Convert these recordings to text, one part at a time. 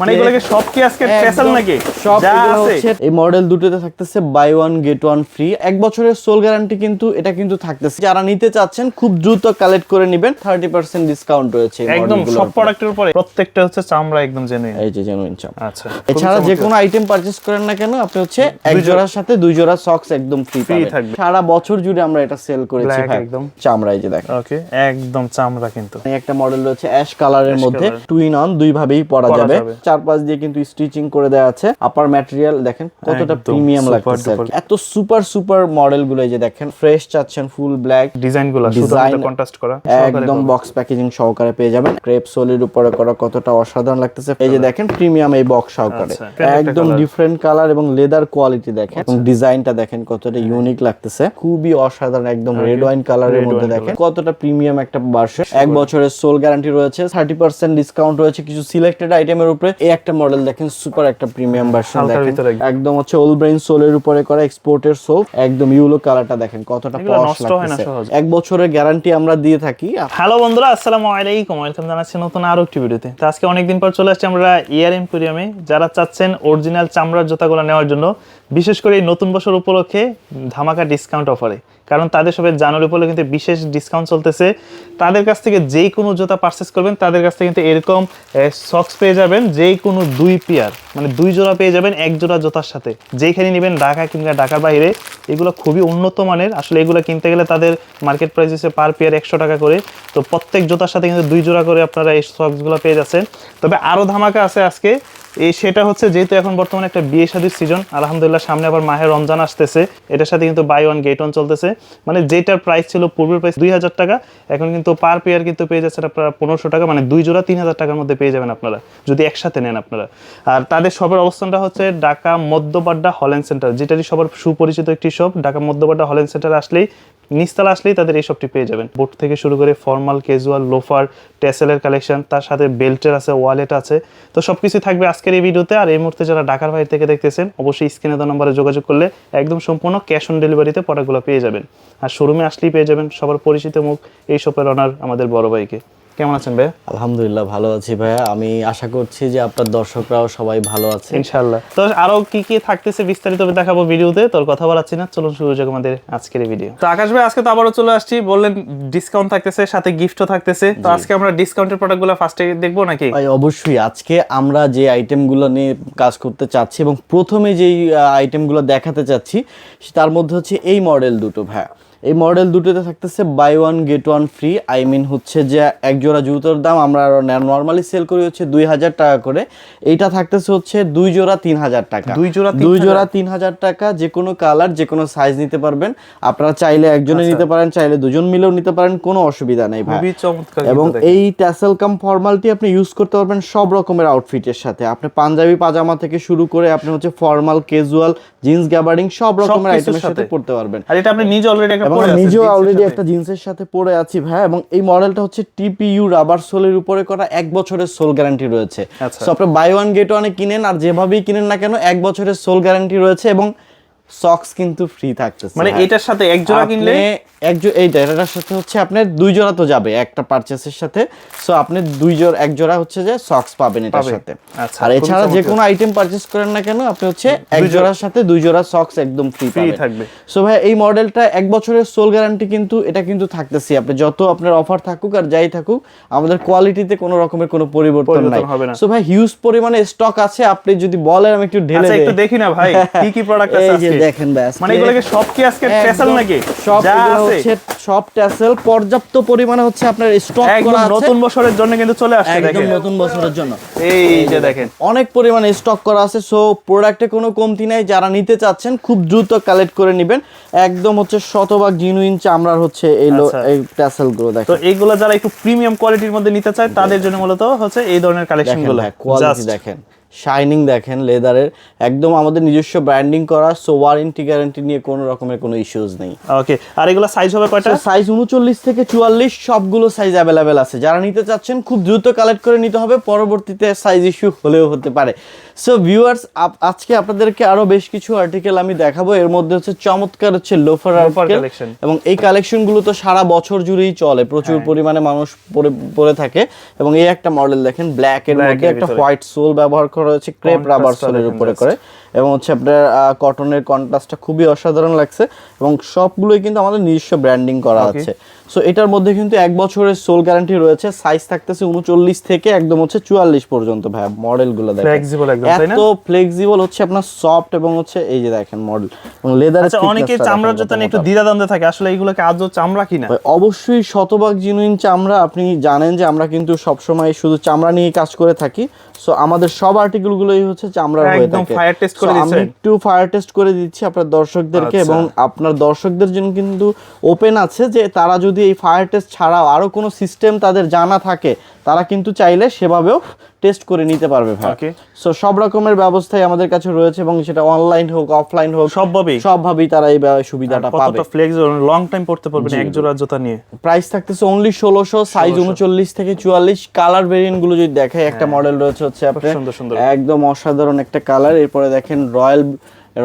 মানে এগুলো কি সব কি আজকে স্পেশাল নাকি? সব আছে। হচ্ছে এই মডেল দুটোতে থাকতেছে buy one get one free এক বছরের সোল গ্যারান্টি কিন্তু এটা কিন্তু থাকতেছে। যারা নিতে চাচ্ছেন খুব দ্রুত কালেক্ট করে নেবেন। থার্টি পার্সেন্ট ডিসকাউন্ট রয়েছে একদম সব প্রোডাক্টের উপরে। প্রত্যেকটা হচ্ছে চামড়া একদম জেনুইন এই যে জেনুইন চাপ আচ্ছা। এছাড়া যে কোনো আইটেম পারচেজ করেন না কেন আপনি হচ্ছে এক জোড়ার সাথে দুই জোড়া সক্স একদম ফ্রি পাবেন। থাকবে। সারা বছর জুড়ে আমরা এটা সেল করেছি ভাই। একদম। চামড়া এই যে দেখেন। ওকে একদম চামড়া কিন্তু। একটা মডেল রয়েছে অ্যাশ কালারের মধ্যে। টুইন অন দুই ভাবেই পরা যাবে। যাবে। চার পাঁচ দিয়ে কিন্তু স্টিচিং করে দেওয়া আছে। আপার ম্যাটেরিয়াল দেখেন কতটা প্রিমিয়াম লাগতেছে। এত সুপার সুপার মডেলগুলো যে দেখেন ফ্রেশ চাচ্ছেন ফুল ব্ল্যাক ডিজাইনগুলো কন্ট্রাস্ট করা। একদম বক্স প্যাকেজিং সহকারে পেয়ে যাবেন। ক্রেপ সোলের উপরে করা কতটা অসাধারণ লাগতেছে। এই যে দেখেন প্রিমিয়াম এই বক্স সহকারে। আচ্ছা, একদম ডিফারেন্ট কালার এবং লেদার কোয়ালিটি দেখেন। এবং ডিজাইনটা দেখেন কতটা ইউনিক লাগতেছে। খুবই অসাধারণ একদম রেড ওয়াইন কালারের মধ্যে দেখেন। কতটা প্রিমিয়াম একটা ভার্সন এক বছরের সোল গ্যারান্টি রয়েছে। থার্টি পার্সেন্ট ডিসকাউন্ট রয়েছে কিছু সিলেক্টেড আইটেমের উপরে। এই একটা মডেল দেখেন সুপার একটা প্রিমিয়াম ভার্সন দেখেন। ভিতরে একদম। হচ্ছে ওল ব্রেইন সোলের উপরে করা এক্সপোর্টের সোল একদম ইউলো কালারটা দেখেন কতটা পশ। এক বছরের গ্যারান্টি আমরা দিয়ে থাকি। হ্যালো বন্ধুরা আসসালামু আলাইকুম ওয়েলকাম জানাচ্ছি নতুন আরও একটি ভিডিওতে। তো আজকে অনেকদিন পর চলে আসছি আমরা ইয়ার এম্পোরিয়ামে যারা চাচ্ছেন অরিজিনাল চামড়ার জুতাগুলো নেওয়ার জন্য বিশেষ করে এই নতুন বছর উপলক্ষে ধামাকা ডিসকাউন্ট অফারে কারণ তাদের সবাই জানুয়ারি উপলক্ষে কিন্তু বিশেষ ডিসকাউন্ট চলতেছে। তাদের কাছ থেকে যেই কোনো জুতা পারচেস করবেন, তাদের কাছ থেকে কিন্তু এরকম সক্স পেয়ে যাবেন, যেই কোনো দুই পেয়ার মানে দুই জোড়া পেয়ে যাবেন এক জোড়া জুতার সাথে। যেইখানে নেবেন ঢাকা কিংবা ঢাকার বাইরে, এগুলো খুবই উন্নত মানের। আসলে এগুলো কিনতে গেলে তাদের মার্কেট প্রাইস হচ্ছে পার পেয়ার একশো টাকা করে। তো প্রত্যেক জুতার সাথে কিন্তু দুই জোড়া করে আপনারা এই সক্সগুলো পেয়ে যাচ্ছেন। তবে আরও ধামাকা আছে আজকে এই সেটা হচ্ছে যেহেতু এখন বর্তমানে একটা বিয়ে শাদির সিজন আলহামদুলিল্লাহ সামনে আবার মাহের রমজান আসতেছে। এটার সাথে কিন্তু বাই ওয়ান গেট ওয়ান চলতেছে। মানে যেটার প্রাইস ছিল পূর্বের প্রাইস দুই হাজার টাকা, এখন কিন্তু পার পেয়ার কিন্তু পেয়ে যাচ্ছে আপনারা পনেরোশো টাকা মানে দুই জোড়া তিন হাজার টাকার মধ্যে পেয়ে যাবেন আপনারা, যদি একসাথে নেন আপনারা। আর তাদের শপের অবস্থানটা হচ্ছে ঢাকা মধ্যবাড্ডা হল্যান্ড সেন্টার যেটারই সবার সুপরিচিত একটি shop Dhaka Madhyabadda Holland centre আসলেই নিস্তালা আসলেই তাদের এই সবটি পেয়ে যাবেন। বোট থেকে শুরু করে ফর্মাল ক্যাজুয়াল লোফার টেসেলের কালেকশন তার সাথে বেল্টের আছে ওয়ালেট আছে। তো সব কিছুই থাকবে আজকের এই ভিডিওতে। আর এই মুহূর্তে যারা ঢাকার বাইরে থেকে দেখতেছেন, অবশ্যই স্ক্রিনে দেওয়া নম্বরে যোগাযোগ করলে একদম সম্পূর্ণ ক্যাশ অন ডেলিভারিতে প্রোডাক্টগুলো পেয়ে যাবেন। আর শোরুমে আসলেই পেয়ে যাবেন সবার পরিচিত মুখ, এই শপের অনার আমাদের বড় ভাইকে। কেমন আছেন ভাই আলহামদুলিল্লাহ ভালো আছি ভাইয়া। আমি আশা করছি যে আপনার দর্শকরাও সবাই ভালো আছে। ইনশাল্লাহ তো আরও কি কি থাকতেছে বিস্তারিত দেখাবো ভিডিওতে তোর কথা বলাচ্ছি না। চলুন শুরু যাক আমাদের আজকের ভিডিও তো আকাশ ভাই আজকে তো আবারও চলে আসছি। বললেন ডিসকাউন্ট থাকতেছে সাথে গিফটও থাকতেছে। তো আজকে আমরা ডিসকাউন্টের প্রোডাক্টগুলো ফার্স্টে দেখব নাকি? ভাই অবশ্যই। আজকে আমরা যে আইটেমগুলো নিয়ে কাজ করতে চাচ্ছি এবং প্রথমে যেই আইটেমগুলো দেখাতে চাচ্ছি তার মধ্যে হচ্ছে এই মডেল দুটো ভাইয়া। এই মডেল দুটোতে থাকতেছে buy one get one free I mean হচ্ছে যে এক জোড়া জুতোর দাম আমরা নর্মালি সেল করি হচ্ছে দুই হাজার টাকা করে। এইটা থাকতেছে হচ্ছে দুই জোড়া তিন হাজার টাকা। দুই জোড়া দুই জোড়া তিন হাজার টাকা যে কোনো কালার যে কোনো সাইজ নিতে পারবেন। আপনারা চাইলে একজনে আচ্ছা। নিতে পারেন চাইলে দুজন মিলেও নিতে পারেন কোনো অসুবিধা নেই খুবই চমৎকার এবং এই ট্যাসেল কাম ফর্মালটি আপনি ইউজ করতে পারবেন সব রকমের আউটফিটের সাথে। আপনি পাঞ্জাবি পাজামা থেকে শুরু করে আপনি হচ্ছে ফর্মাল ক্যাজুয়াল জিন্স গ্যাবার্ডিং সব রকমের আইটেমের সাথে। পড়তে পারবেন। আর এটা আপনি নিজে অলরেডি এবং নিজেও অলরেডি একটা জিন্সের সাথে পরে আছি ভাই। এবং এই মডেলটা হচ্ছে টিপিইউ রাবার সোলের উপরে করা এক বছরের সোল গ্যারান্টি রয়েছে। আচ্ছা। সো আপনি বাই ওয়ান গেট ওয়ানে কিনেন আর যেভাবেই কিনেন না কেন এক বছরের সোল গ্যারান্টি রয়েছে এবং সক্স কিন্তু ফ্রি থাকতেছে মানে এটার সাথে এক জোড়া কিনলে? এক জো- এইটা এটার সাথে হচ্ছে আপনার দুই জোড়া তো যাবে একটা পারচেসের সাথে। সো আপনি দুই জোড়া এক জোড়া হচ্ছে যে সক্স পাবেন এটার সাথে। আচ্ছা, আর এছাড়া যে কোনো আইটেম পারচেস করেন না কেন আপনি হচ্ছে এক জোড়ার সাথে দুই জোড়া সক্স একদম ফ্রি ফ্রি পাবেন। থাকবে। সো ভাই এই মডেলটা এক বছরের সোল গ্যারান্টি কিন্তু এটা কিন্তু থাকতেছে। আপনি যত আপনার অফার থাকুক আর যাই থাকুক আমাদের কোয়ালিটিতে কোনো রকমের কোনো পরিবর্তন নাই। হবে না। সো ভাই হিউজ পরিমাণে স্টক আছে। আপনি যদি বলেন আমি একটু ঢেলে আচ্ছা একটু দেখি না ভাই কি কি প্রোডাক্ট আছে এই দেখেন ব্যাস মানে এগুলো কি সব কি আজকে নাকি? সব হচ্ছে সব ট্যাসেল পর্যাপ্ত পরিমাণে হচ্ছে আপনার স্টক করা আছে। নতুন বছরের জন্য কিন্তু চলে আসছে একদম নতুন বছরের জন্য। এই যে দেখেন। অনেক পরিমাণে স্টক করা আছে সো প্রোডাক্টে কোনো কমতি নাই। যারা নিতে চাচ্ছেন খুব দ্রুত কালেক্ট করে নেবেন। একদম হচ্ছে শতভাগ জিনুইন চামড়ার হচ্ছে এই আচ্ছা। এই ট্যাসেলগুলো তো দেখেন। এইগুলো যারা একটু প্রিমিয়াম কোয়ালিটির মধ্যে নিতে চায় তাদের জন্য মূলত হচ্ছে এই ধরনের কালেকশনগুলো। ভাই দেখেন। শাইনিং দেখেন লেদারের একদম আমাদের নিজস্ব ব্র্যান্ডিং করা সো ওয়ারেন্টি গ্যারান্টি নিয়ে কোনো রকমের কোনো ইস্যুস নেই। ওকে আর এগুলো সাইজ হবে কয়টা? সাইজ উনচল্লিশ থেকে চুয়াল্লিশ সবগুলো সাইজ অ্যাভেলেবেল আছে। যারা নিতে চাচ্ছেন খুব দ্রুত কালেক্ট করে নিতে হবে পরবর্তীতে সাইজ ইস্যু হলেও হতে পারে। সো ভিউয়ার্স আজকে আপনাদেরকে আরও বেশ কিছু আর্টিকেল আমি দেখাবো। এর মধ্যে হচ্ছে চমৎকার হচ্ছে লোফার collection। এবং এই কালেকশনগুলো তো সারা বছর জুড়েই চলে প্রচুর হ্যাঁ। পরিমাণে মানুষ পরে পরে থাকে। এবং এই একটা মডেল দেখেন ব্ল্যাক এর মধ্যে একটা হোয়াইট সোল ব্যবহার করা হয়েছে ক্রেপ রাবার সোলের উপরে করে। এবং হচ্ছে আপনার কটনের কন্ট্রাস্টটা খুবই অসাধারণ লাগছে এবং সবগুলোই কিন্তু আমাদের নিজস্ব ব্র্যান্ডিং করা আছে। সো এটার মধ্যে কিন্তু এক বছরের সোল গ্যারান্টি রয়েছে সাইজ থাকতেছে উনচল্লিশ থেকে একদম হচ্ছে চুয়াল্লিশ পর্যন্ত ভাই মডেলগুলো একদম, এত ফ্লেক্সিবল হচ্ছে আপনার সফট এবং হচ্ছে এই যে দেখেন মডেল এবং লেদার অনেকে চামড়ার জুতা নিয়ে একটু দ্বিধাদ্বন্দ্বে থাকে আসলে এগুলোকে আদৌ চামড়া কিনা? অবশ্যই শতভাগ জিনুইন চামড়া আপনি জানেন যে আমরা কিন্তু সবসময় শুধু চামড়া নিয়ে কাজ করে থাকি। সো আমাদের সব আর্টিকেল গুলোই হচ্ছে চামড়ার হয়ে একদম থাকে। Test করে দিচ্ছেন? একটু ফায়ার টেস্ট করে দিচ্ছি আপনার দর্শকদেরকে আচ্ছা। এবং আপনার দর্শকদের জন্য কিন্তু ওপেন আছে যে তারা যদি এই ফায়ার টেস্ট ছাড়াও আরও কোনো সিস্টেম তাদের জানা থাকে তারা কিন্তু চাইলে সেভাবেও টেস্ট করে নিতে পারবে ভাই। Okay. সো সব রকমের ব্যবস্থাই আমাদের কাছে রয়েছে এবং সেটা অনলাইন হোক অফলাইন হোক সবভাবেই। সবভাবেই তারা এই সুবিধাটা পাবে। কতটা ফ্লেক্সিবল লং টাইম পড়তে পারবেন এক জোড়া জুতা নিয়ে। প্রাইস থাকতেছে অনলি ষোলোশো সাইজ উনচল্লিশ থেকে চুয়াল্লিশ। কালার ভেরিয়েন্টগুলো যদি দেখাই একটা মডেল রয়েছে হচ্ছে আপনার সুন্দর সুন্দর। একদম অসাধারণ একটা কালার এরপরে দেখেন রয়্যাল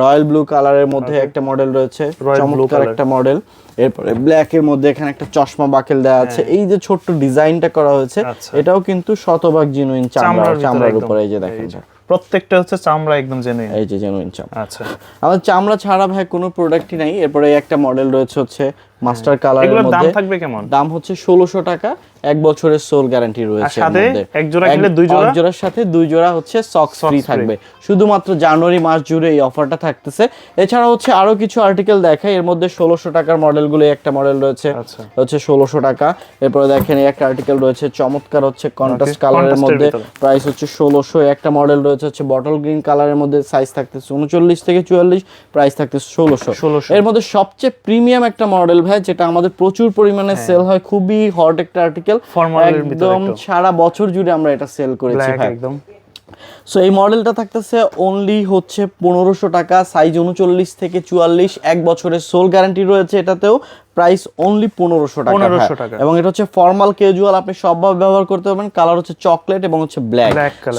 রয়্যাল ব্লু কালারের মধ্যে একটা মডেল রয়েছে। চমৎকার একটা মডেল এরপরে ব্ল্যাক এর মধ্যে এখানে একটা চশমা বাকেল দেওয়া আছে। এই যে ছোট্ট ডিজাইনটা করা হয়েছে হ্যাঁ। আচ্ছা। এটাও কিন্তু শতভাগ জেনুইন চামড়া চামড়ার উপরে এই যে দেখেন প্রত্যেকটা হচ্ছে চামড়া একদম জেনুইন এই যে জেনুইন চামড়া। আচ্ছা। আমাদের চামড়া ছাড়া ভাই কোনো প্রোডাক্টই নাই। এরপরে একটা মডেল রয়েছে হচ্ছে মাস্টার কালারের এগুলোর দাম থাকবে কেমন? দাম হচ্ছে ষোলোশো টাকা এক বছরের সোল গ্যারান্টি রয়েছে এর সাথে এক জোড়া কিনলে দুই জোড়া? এক জোড়ার সাথে দুই জোড়া হচ্ছে সক্স ফ্রি থাকবে। শুধুমাত্র জানুয়ারি মাস জুড়ে এই অফারটা থাকতেছে। এছাড়া হচ্ছে আরও কিছু আর্টিকেল দেখায়। এর মধ্যে ষোলোশো টাকার মডেলগুলো একটা মডেল রয়েছে। আচ্ছা। হচ্ছে ষোলোশো টাকা। এরপরে দেখেন এই একটা আর্টিকেল রয়েছে চমৎকার হচ্ছে কন্ট্রাস্ট কালারের এর মধ্যে প্রাইস হচ্ছে ষোলোশো। একটা মডেল রয়েছে হচ্ছে বটল গ্রিন কালারের মধ্যে সাইজ থাকতেছে উনচল্লিশ থেকে চুয়াল্লিশ প্রাইস থাকতেছে ষোলোশো। 1600 এর মধ্যে সবচেয়ে প্রিমিয়াম একটা মডেল ভাই যেটা আমাদের প্রচুর পরিমাণে সেল হয়। খুবই হট একটা আর্টিকেল হ্যাঁ। একদম সারা বছর জুড়ে আমরা এটা সেল করেছি একদম। সো এই মডেলটা থাকতেছে অনলি হচ্ছে পনেরোশো টাকা সাইজ উনচল্লিশ থেকে চুয়াল্লিশ এক বছরের সোল গ্যারান্টি রয়েছে এটাতেও। প্রাইস অনলি পনেরোশো টাকা 1500 ভাই। টাকা। এবং এটা হচ্ছে ফর্মাল ক্যাজুয়াল আপনি সবভাবে ব্যবহার করতে পারবেন। কালার হচ্ছে চকলেট এবং হচ্ছে ব্ল্যাক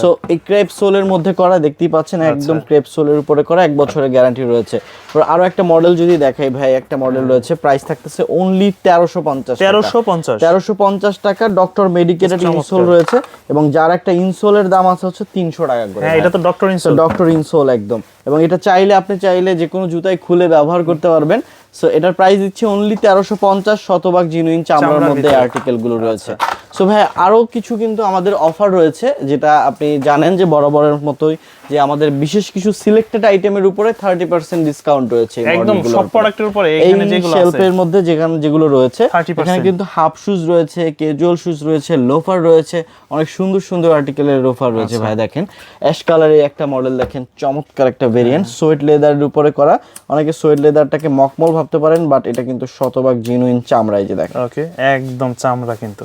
সো এই ক্রেপ সোলের মধ্যে করা দেখতেই পাচ্ছেন একদম আচ্ছা। ক্রেপ সোলের উপরে করা এক বছরের গ্যারান্টি রয়েছে। আরও একটা মডেল যদি দেখাই ভাই একটা মডেল রয়েছে প্রাইস থাকতেছে অনলি তেরোশো পঞ্চাশ তেরোশো পঞ্চাশ। তেরোশো পঞ্চাশ টাকা ডক্টর মেডিকেটেড। ইনসোল রয়েছে এবং যার একটা ইনসোলের দাম আছে হচ্ছে তিনশো টাকা করে। হ্যাঁ এটা তো ডক্টর ইনসোল ডক্টর ইনসোল একদম। এবং এটা চাইলে আপনি চাইলে যে কোনো জুতায় খুলে ব্যবহার করতে পারবেন। সো এটার প্রাইস দিচ্ছে অনলি তেরোশো পঞ্চাশ শতভাগ জিনুইন চামড়ার মধ্যে ভিতরে। আর্টিকেলগুলো রয়েছে। সো ভাই আরও কিছু কিন্তু আমাদের অফার রয়েছে যেটা আপনি জানেন যে বরাবরের মতোই যে আমাদের বিশেষ কিছু সিলেক্টেড আইটেমের উপরে থার্টি পার্সেন্ট ডিসকাউন্ট রয়েছে একদম সব প্রোডাক্টের উপরে এই শেলফের মধ্যে যেখানে যেগুলো রয়েছে এখানে কিন্তু হাফ শুজ রয়েছে ক্যাজুয়াল শুজ রয়েছে লোফার রয়েছে অনেক সুন্দর সুন্দর আর্টিকেলের লোফার রয়েছে আচ্ছা। ভাই দেখেন। অ্যাশ কালারের একটা মডেল দেখেন চমৎকার একটা ভেরিয়েন্ট সোয়েট লেদারের উপরে করা। অনেকে সোয়েট লেদারটাকে মকমল ভাবতে পারেন বাট এটা কিন্তু শতভাগ জিনুইন চামড়াই যে দেখেন। ওকে একদম চামড়া কিন্তু।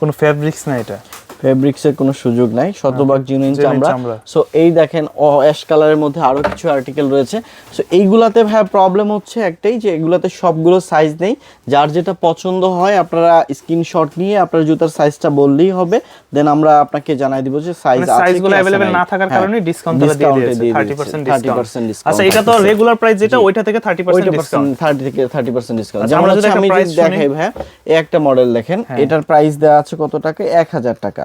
কোনো ফ্যাব্রিক্স না এটা। ফেব্রিক্সের কোনো সুযোগ নাই। শতভাগ জিনুইন চামড়া। চামড়া। সো এই দেখেন অ্যাশ কালারের মধ্যে আরও কিছু আর্টিকেল রয়েছে। সো এইগুলাতে ভাই প্রবলেম হচ্ছে একটাই যে এগুলাতে সবগুলো সাইজ নেই। যার যেটা পছন্দ হয় আপনারা স্ক্রিনশট নিয়ে আপনার জুতার সাইজটা বললেই হবে। দেন আমরা আপনাকে জানাই দিব যে সাইজ মানে আছে সাইজগুলো অ্যাভেলেবেল না থাকার হ্যাঁ, কারণে ডিসকাউন্ট দিয়ে দিয়েছে। 30% ডিসকাউন্ট আচ্ছা এটা তো রেগুলার প্রাইস যেটা ওইটা থেকে 30% ডিসকাউন্ট থার্টি থেকে থার্টি পার্সেন্ট ডিসকাউন্ট আচ্ছা, যেমন আমি যদি দেখাই ভাই এই একটা মডেল দেখেন হ্যাঁ। এটার প্রাইস দেওয়া আছে কত টাকা? এক হাজার টাকা।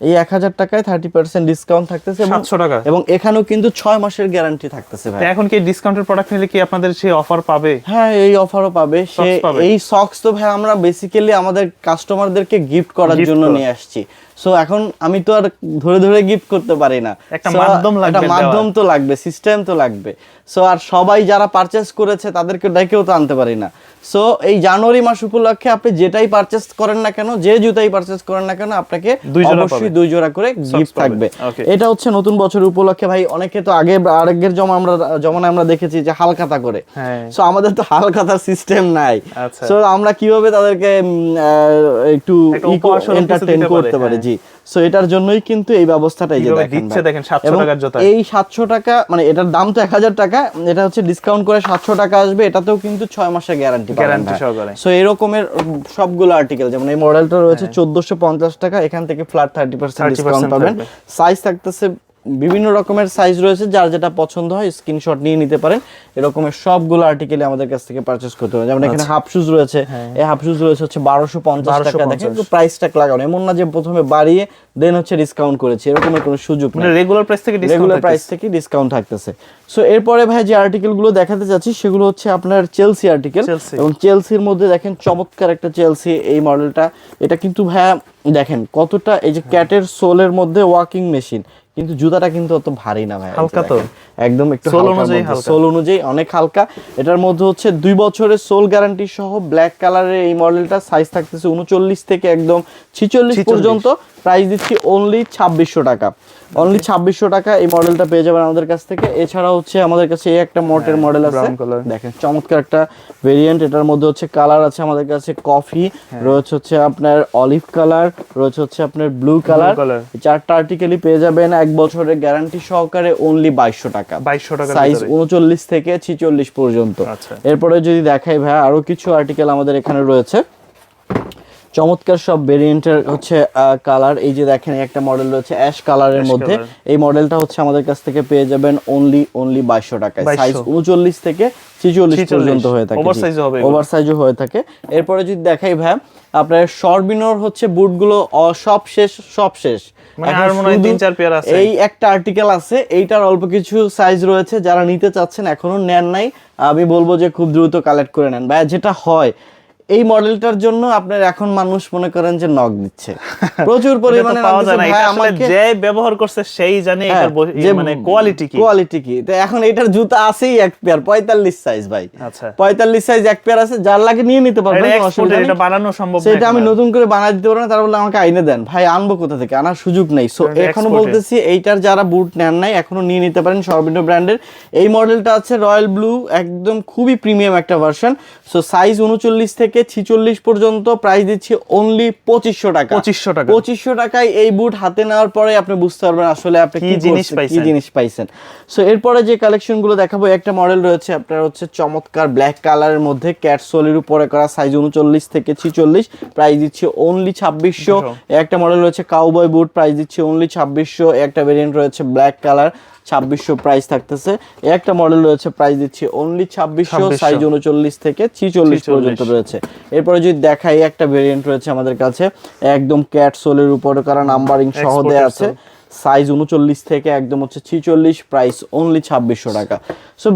এই এক হাজার টাকায় থার্টি পার্সেন্ট ডিসকাউন্ট থাকতেছে 700 টাকা। এবং এখানেও কিন্তু ছয় মাসের গ্যারান্টি থাকতেছে ভাই। এখন কি ডিসকাউন্টের প্রোডাক্ট নিলে কি আপনাদের সেই অফার পাবে? হ্যাঁ এই অফারও পাবে। সে এই সক্স তো ভাই আমরা বেসিক্যালি আমাদের কাস্টমারদেরকে গিফট করার জন্য নিয়ে আসছি। সো এখন আমি তো আর ধরে ধরে গিফট করতে পারি না। একটা মাধ্যম লাগবে একটা মাধ্যম তো লাগবে সিস্টেম তো লাগবে। সো আর সবাই যারা পারচেস করেছে তাদেরকে ডেকেও তো আনতে পারি না। সো এই জানুয়ারি মাস উপলক্ষে আপনি যেটাই পারচেস করেন না কেন যে জুতাই পারচেস করেন না কেন আপনাকে অবশ্যই দুই জোড়া করে গিফট থাকবে। এটা হচ্ছে নতুন বছর উপলক্ষে ভাই অনেকে তো আগে আরেকের জমা আমরা জমানায় আমরা দেখেছি যে হালখাতা করে। হ্যাঁ। সো আমাদের তো হালখাতার সিস্টেম নাই। আচ্ছা। সো আমরা কীভাবে তাদেরকে একটু এন্টারটেইন করতে পারে, হ্যাঁ। জি। সো এটার জন্যই কিন্তু এই ব্যবস্থাটা এই যে দেখেন দিচ্ছে দেখেন 700 টাকার জোতা। এই সাতশো টাকা মানে এটার দাম তো এক হাজার টাকা এটা হচ্ছে ডিসকাউন্ট করে সাতশো টাকা আসবে এটাতেও কিন্তু ছয় মাসের গ্যারান্টি গ্যারান্টি সহকারে। সো এরকমের সবগুলো আর্টিকেল যেমন এই মডেলটা রয়েছে চোদ্দশো পঞ্চাশ টাকা এখান থেকে ফ্ল্যাট থার্টি পার্সেন্ট ডিসকাউন্ট পাবেন। সাইজ থাকতেছে বিভিন্ন রকমের সাইজ রয়েছে যার যেটা পছন্দ হয় স্ক্রিনশট নিয়ে নিতে পারেন। এরকমের সবগুলো আর্টিকেল আমাদের কাছ থেকে পারচেস করতে পারেন। যেমন এখানে হাফ শুজ রয়েছে এই হাফ শুজ রয়েছে হচ্ছে বারোশো পঞ্চাশ টাকা। দেখেন 1250 প্রাইস ট্যাগ লাগানো। এমন না যে প্রথমে বাড়িয়ে দেন হচ্ছে ডিসকাউন্ট করেছে। এরকমের কোনো সুযোগ নেই। রেগুলার প্রাইস থেকে ডিসকাউন্ট রেগুলার প্রাইস থেকে ডিসকাউন্ট থাকতেছে। সো এরপরে ভাই যে আর্টিকেলগুলো দেখাতে যাচ্ছি সেগুলো হচ্ছে আপনার চেলসি আর্টিকেল। এবং চেলসির মধ্যে দেখেন চমৎকার একটা চেলসি এই মডেলটা এটা কিন্তু ভাইয়া দেখেন কতটা এই যে ক্যাটের সোলের মধ্যে ওয়াকিং মেশিন কিন্তু জুতাটা কিন্তু অত ভারী না ভাই হালকা তো? একদম একটু Sole অনুযায়ী। সোল অনুযায়ী অনেক হালকা। এটার মধ্যে হচ্ছে দুই বছরের সোল গ্যারান্টি সহ ব্ল্যাক কালারের এই মডেলটা সাইজ থাকতেছে উনচল্লিশ থেকে একদম ছিচল্লিশ পর্যন্ত। প্রাইস দিচ্ছি অনলি ছাব্বিশশো টাকা। অনলি ছাব্বিশশো টাকা এই মডেলটা পেয়ে যাবেন আমাদের কাছ থেকে। এছাড়া হচ্ছে আমাদের কাছে এই একটা মোটের মডেল আছে brown color। দেখেন চমৎকার একটা ভেরিয়েন্ট এটার মধ্যে হচ্ছে কালার আছে আমাদের কাছে কফি হ্যাঁ। রয়েছে হচ্ছে আপনার অলিভ কালার রয়েছে হচ্ছে আপনার ব্লু কালার। চারটা আর্টিকেলই পেয়ে যাবেন এক বছরের গ্যারান্টি সহকারে অনলি বাইশশো টাকা। 2200 টাকার সাইজ ভিতরে। উনচল্লিশ থেকে ছিচল্লিশ পর্যন্ত। আচ্ছা। এরপরে যদি দেখাই ভাই আরও কিছু আর্টিকেল আমাদের এখানে রয়েছে। চমৎকার সব ভেরিয়েন্টের হচ্ছে কালার এই যে দেখেন একটা মডেল রয়েছে অ্যাশ কালারের মধ্যে। এই মডেলটা হচ্ছে আমাদের কাছ থেকে পেয়ে যাবেন অনলি অনলি বাইশশো টাকায়। সাইজ উনচল্লিশ থেকে ছিচল্লিশ পর্যন্ত হয়ে থাকে। ওভার সাইজও হয়ে থাকে। এরপরে যদি দেখাই ভাই আপনার সরবিনোর হচ্ছে বুটগুলো অ- সব শেষ সব শেষ। মানে আর মনে হয় তিন চার পেয়ার আছে। এই একটা আর্টিকেল আছে এইটার অল্প কিছু সাইজ রয়েছে যারা নিতে চাচ্ছেন এখনও নেন নাই আমি বলব যে খুব দ্রুত কালেক্ট করে নেন ভাই যেটা হয় এই মডেলটার জন্য আপনার এখন মানুষ মনে করেন যে নক দিচ্ছে। প্রচুর পরিমাণে পাওয়া যায় না। এটা আসলে যে ব্যবহার করছে সেই জানে হ্যাঁ, এটার মানে কোয়ালিটি কি। কোয়ালিটি কি। তো এখন এটার জুতা আছেই এক পেয়ার পঁয়তাল্লিশ সাইজ ভাই। আচ্ছা। পঁয়তাল্লিশ সাইজ এক পেয়ার আছে যার লাগে নিয়ে নিতে পারবেন অসুবিধা এটা বানানো সম্ভব না সেটা আমি নতুন করে বানাই দিতে পারব না তারা বলে আমাকে আইনে দেন। ভাই আনব কোথা থেকে? আনার সুযোগ নেই। সো এখনও বলতেছি এইটার যারা বুট নেন নাই এখনও নিয়ে নিতে পারেন সর্বিন্দ ব্র্যান্ডের এই মডেলটা আছে রয়্যাল ব্লু একদম খুবই প্রিমিয়াম একটা ভার্সন সো সাইজ উনচল্লিশ থেকে ছিচল্লিশ পর্যন্ত প্রাইস দিচ্ছি অনলি পঁচিশশো টাকা। 2500 টাকা। পঁচিশশো টাকায় এই বুট হাতে নেওয়ার পরে আপনি বুঝতে পারবেন আসলে আপনি কি জিনিস কি জিনিস পাইছেন। সো এরপরে যে কালেকশনগুলো দেখাবো একটা মডেল রয়েছে আপনার হচ্ছে চমৎকার ব্ল্যাক কালারের মধ্যে ক্যাট সোলের উপরে করা সাইজ উনচল্লিশ থেকে ছিচল্লিশ প্রাইস দিচ্ছে অনলি ছাব্বিশশো। একটা মডেল রয়েছে কাউবয় বুট প্রাইস দিচ্ছে অনলি ছাব্বিশশো। একটা ভেরিয়েন্ট রয়েছে ব্ল্যাক কালার ছাব্বিশশো প্রাইস থাকতেছে। একটা মডেল রয়েছে প্রাইস দিচ্ছি অনলি ছাব্বিশশো সাইজ উনচল্লিশ থেকে ছিচল্লিশ পর্যন্ত রয়েছে। এরপরে যদি দেখাই একটা ভেরিয়েন্ট রয়েছে আমাদের কাছে একদম ক্যাট সোলের উপর করা নাম্বারিং সহ দেওয়া আছে। সাইজ উনচল্লিশ থেকে একদম হচ্ছে ছিচল্লিশ প্রাইস অনলি ছাব্বিশশো টাকা। সো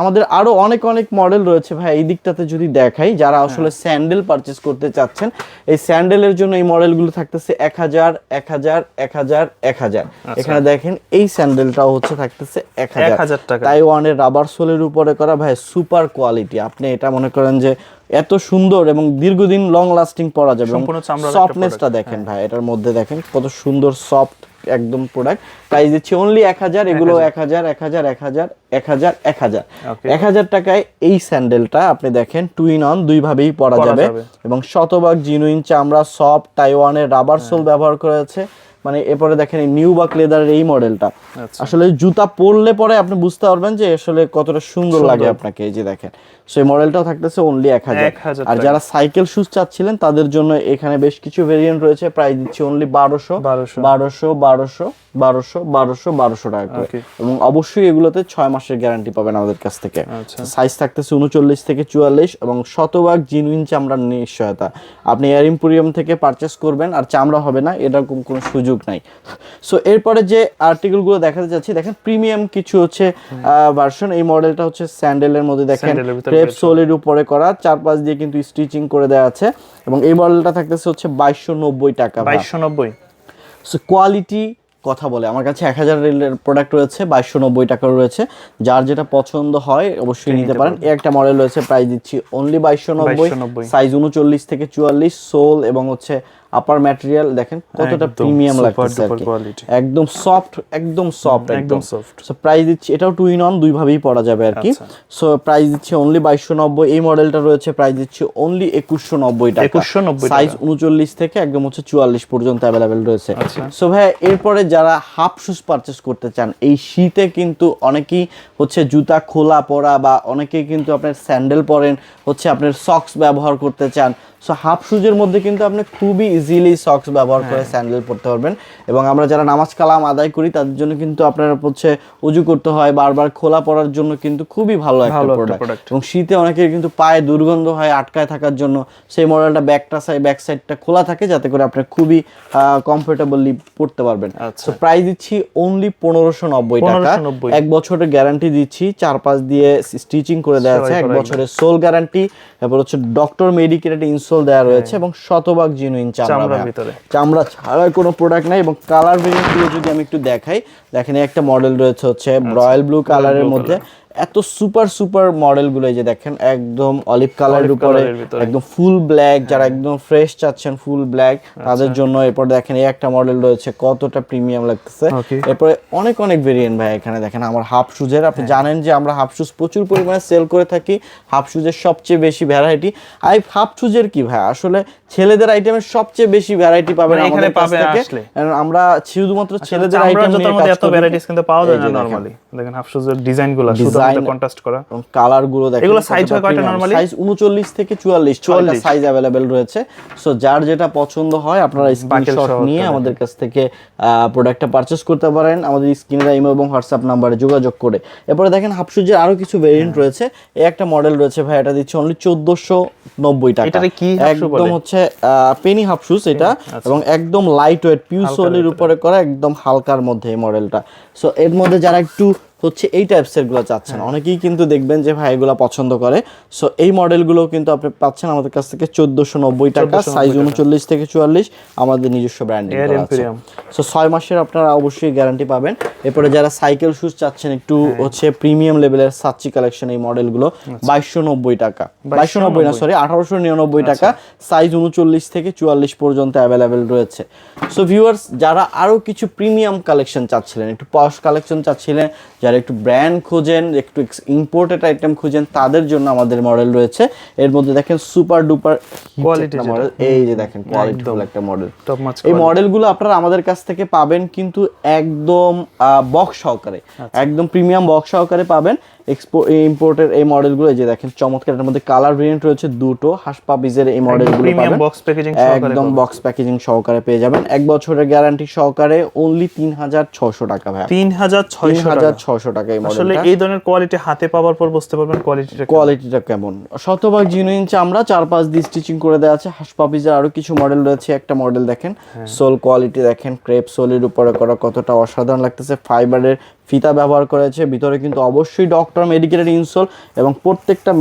আমাদের আরও অনেক অনেক মডেল রয়েছে ভাই এই দিকটাতে যদি দেখাই যারা আসলে স্যান্ডেল পারচেস করতে চাচ্ছেন এই স্যান্ডেলের জন্য এই মডেলগুলো থাকতেছে এক হাজার এক হাজার এক হাজার এক হাজার। এখানে দেখেন এই স্যান্ডেলটাও হচ্ছে থাকতেছে এক হাজার। 1000 টাকা। তাইওয়ানের রাবার সোলের উপরে করা ভাই সুপার কোয়ালিটি আপনি এটা মনে করেন যে এত সুন্দর এবং দীর্ঘদিন লং লাস্টিং পরা যাবে সফটনেসটা দেখেন ভাই এটার মধ্যে দেখেন কত সুন্দর সফট একদম প্রোডাক্ট প্রাইস দিচ্ছি অনলি এক হাজার এগুলো এক হাজার এক হাজার এক হাজার এক হাজার এক হাজার। এক হাজার টাকায় এই স্যান্ডেলটা আপনি দেখেন টুইন অন দুই ভাবেই পরা যাবে। এবং শতভাগ জিনুইন চামড়া সফট টাইওয়ানের রাবার সোল ব্যবহার করেছে মানে এরপরে দেখেন এই নিউ বাক লেদারের এই মডেলটা। আচ্ছা। আসলে জুতা পরলে পরে আপনি বুঝতে পারবেন যে আসলে কতটা সুন্দর লাগে আপনাকে এই যে দেখেন। সেই মডেলটাও থাকতেছে অনলি এক হাজার। আর যারা সাইকেল শুজ চাচ্ছিলেন তাদের জন্য এখানে বেশ কিছু ভেরিয়েন্ট রয়েছে। প্রাইস দিচ্ছি অনলি বারোশো। বারোশো। বারোশো বারোশো বারোশো বারোশো টাকা করে। এবং অবশ্যই এগুলোতে ছয় মাসের গ্যারান্টি পাবেন আমাদের কাছ থেকে। আচ্ছা। সাইজ থাকতেছে উনচল্লিশ থেকে চুয়াল্লিশ এবং শতভাগ জিনুইন চামড়ার নিশ্চয়তা। আপনি এয়ার ইম্পোরিয়াম থেকে পারচেস করবেন আর চামড়া হবে না এরকম কোনো সুযোগ নাই। সো এরপরে যে আর্টিকেলগুলো দেখাতে যাচ্ছি দেখেন প্রিমিয়াম কিছু হচ্ছে ভার্সন এই মডেলটা হচ্ছে স্যান্ডেলের মধ্যে দেখেন ক্রেপ। সোলের উপরে করা চার পাঁচ দিয়ে কিন্তু স্টিচিং করে দেওয়া আছে এবং এই মডেলটা থাকতেছে হচ্ছে বাইশশো নব্বই টাকা। বাইশশো নব্বই। সো কোয়ালিটি কথা বলে আমার কাছে এক হাজার রেলের প্রোডাক্ট রয়েছে বাইশশো নব্বই টাকার রয়েছে যার যেটা পছন্দ হয় অবশ্যই নিতে পারেন। এই একটা মডেল রয়েছে প্রাইস দিচ্ছি অনলি বাইশশো নব্বই 2290 সাইজ উনচল্লিশ থেকে চুয়াল্লিশ সোল এবং হচ্ছে আপার ম্যাটেরিয়াল দেখেন কতটা প্রিমিয়াম super লাগতেছে একদম সফট একদম সফট একদম soft। সো প্রাইস দিচ্ছি এটাও টু ইন অন দুই ভাবেই পড়া যাবে আর কি আচ্ছা। সো প্রাইস দিচ্ছি অনলি বাইশশো নব্বই এই মডেলটা রয়েছে প্রাইস দিচ্ছি অনলি একুশশো নব্বই টাকা 2190 সাইজ টাকা। উনচল্লিশ থেকে একদম হচ্ছে চুয়াল্লিশ পর্যন্ত অ্যাভেলেবেল রয়েছে আচ্ছা। সো ভাই এরপরে যারা হাফ শুজ পারচেস করতে চান এই শীতে কিন্তু অনেকেই হচ্ছে জুতা খোলা পরা বা অনেকেই কিন্তু আপনার স্যান্ডেল পরেন হচ্ছে আপনার সক্স ব্যবহার করতে চান সো হাফ শুজের মধ্যে কিন্তু আপনি খুবই ইজিলি সক্স ব্যবহার করে। স্যান্ডেল পরতে পারবেন। এবং আমরা যারা নামাজ কালাম আদায় করি তাদের জন্য কিন্তু আপনার হচ্ছে উজু করতে হয় বারবার খোলা পড়ার জন্য কিন্তু খুবই ভালো একটা প্রোডাক্ট এবং শীতে অনেকের কিন্তু পায়ে দুর্গন্ধ হয় আটকায় থাকার জন্য সেই মডেলটা ব্যাকটা সাইড ব্যাক সাইডটা খোলা থাকে যাতে করে আপনি খুবই কমফোর্টেবলি পড়তে পারবেন। আচ্ছা। তো প্রাইস দিচ্ছি অনলি পনেরোশো নব্বই টাকা। এক বছরের গ্যারান্টি দিচ্ছি চার পাঁচ দিয়ে স্টিচিং করে দেওয়া আছে এক বছরের সোল গ্যারান্টি তারপর হচ্ছে ডক্টর মেডিকেটেড ইনসোল দেওয়া রয়েছে এবং শতভাগ জিনুইন চামড়া ভিতরে। চামড়া ছাড়া কোনো প্রোডাক্ট নাই এবং কালার ভেরিয়েন্টগুলো যদি আমি একটু দেখাই দেখেন একটা মডেল রয়েছে হচ্ছে রয়্যাল ব্লু কালারের মধ্যে। এত সুপার সুপার মডেলগুলো এই যে দেখেন একদম অলিভ কালারের উপরে। একদম ফুল ব্ল্যাক যারা একদম ফ্রেশ চাচ্ছেন ফুল ব্ল্যাক তাদের জন্য এরপর দেখেন এই একটা মডেল রয়েছে কতটা প্রিমিয়াম লাগতেছে. এরপরে অনেক অনেক ভেরিয়েন্ট ভাই এখানে দেখেন আমার হাফ শুজের আপনি জানেন যে আমরা হাফ শুজ প্রচুর পরিমাণে সেল করে থাকি হাফ শুজের সবচেয়ে বেশি ভ্যারাইটি আই হাফ শুজের কি ভাই আসলে ছেলেদের আইটেমের সবচেয়ে বেশি ভ্যারাইটি পাবেন মানে এখানে আমাদের পাবে আসলে। আমরা শুধুমাত্র ছেলেদের চামড়ার আইটেম নিয়ে মধ্যে কাজ এত ভ্যারাইটিস কিন্তু পাওয়া যায় না। নরমালি দেখেন। হাফ শুজের ডিজাইনগুলো সুতার Design- মধ্যে কন্ট্রাস্ট করা কালার গুলো দেখেন এগুলো size হয় কয়টা normally? সাইজ 39 থেকে 44 চুয়াল্লিশ 44 সাইজ अवेलेबल রয়েছে সো যার যেটা পছন্দ হয় আপনারা স্ক্রিনশট সহ নিয়ে একটা আমাদের কাছ থেকে প্রোডাক্টটা পারচেজ করতে পারেন আমাদের স্ক্রিনে ইমেল এবং হোয়াটসঅ্যাপ নাম্বারে যোগাযোগ করে এরপরে দেখেন হাফসুজের আরো কিছু ভেরিয়েন্ট হ্যাঁ। রয়েছে এই একটা মডেল রয়েছে ভাই এটা দিচ্ছে অনলি 1490 টাকা এটারে কি half shoe একদম বলে? হচ্ছে পেনি হাফসুজ এটা আচ্ছা। এবং একদম লাইট ওয়েট পিউ সোলের উপরে করা একদম হালকার মধ্যে এই মডেলটা সো এর মধ্যে যারা একটু হচ্ছে এই টাইপসেরগুলো চাচ্ছেন হ্যাঁ। অনেকেই কিন্তু দেখবেন যে ভাই এগুলো পছন্দ করে সো এই মডেলগুলো কিন্তু আপনি পাচ্ছেন আমাদের কাছ থেকে চোদ্দশো নব্বই টাকা সাইজ উনচল্লিশ থেকে চুয়াল্লিশ আমাদের নিজস্ব ব্র্যান্ডিং। সো ছয় মাসের আপনারা অবশ্যই গ্যারান্টি পাবেন এরপরে যারা সাইকেল শুজ চাচ্ছেন একটু হ্যাঁ। হচ্ছে প্রিমিয়াম লেভেলের সাচ্চি কালেকশন এই মডেলগুলো আচ্ছা। বাইশশো নব্বই টাকা বাইশশো নব্বই না সরি আঠারোশো নিরানব্বই আচ্ছা। টাকা সাইজ উনচল্লিশ থেকে চুয়াল্লিশ পর্যন্ত অ্যাভেলেবেল রয়েছে সো ভিউয়ার্স যারা আরও কিছু প্রিমিয়াম কালেকশন চাচ্ছিলেন একটু পশ কালেকশন চাচ্ছিলেন যারা একটু ব্র্যান্ড খোঁজেন একটু ইম্পোর্টেড আইটেম খুঁজেন তাদের জন্য আমাদের মডেল রয়েছে। এর মধ্যে দেখেন সুপার ডুপার কোয়ালিটি মডেল এই যে দেখেন কোয়ালিটিফুল একটা মডেল এই মডেলগুলো আপনারা আমাদের কাছ থেকে পাবেন কিন্তু একদম বক্স সহকারে। আচ্ছা। একদম প্রিমিয়াম বক্স সহকারে পাবেন। এক্সপো ইম্পোর্টের এই মডেলগুলো এই যে দেখেন চমৎকার এর মধ্যে কালার ভেরিয়েন্ট রয়েছে দুটো। হাসপাবিজের এই মডেলগুলো প্রিমিয়াম বক্স প্যাকেজিং সহকারে একদম বক্স প্যাকেজিং সহকারে পেয়ে যাবেন। এক বছরের গ্যারান্টি সহকারে অনলি তিন হাজার ছশো টাকা ভাই তিন হাজার তিন ছয়শো হাজার টাকা ছশো টাকা এই আসলে এই ধরনের কোয়ালিটি হাতে পাওয়ার পর বুঝতে পারবেন কোয়ালিটিটা কোয়ালিটিটা কেমন? শতভাগ জিনুইন চামড়া চার পাঁচ দিয়ে স্টিচিং করে দেওয়া আছে। হাসপাপিজের আরও কিছু মডেল রয়েছে। একটা মডেল দেখেন। হ্যাঁ। সোল কোয়ালিটি দেখেন। ক্রেপ সোলের উপরে করা কতটা অসাধারণ লাগতেছে। ফাইবারের ফিতা ব্যবহার করেছে ভিতরে কিন্তু অবশ্যই ডক্টর মেডিকেটেড ইনসোল এবং প্রত্যেকটা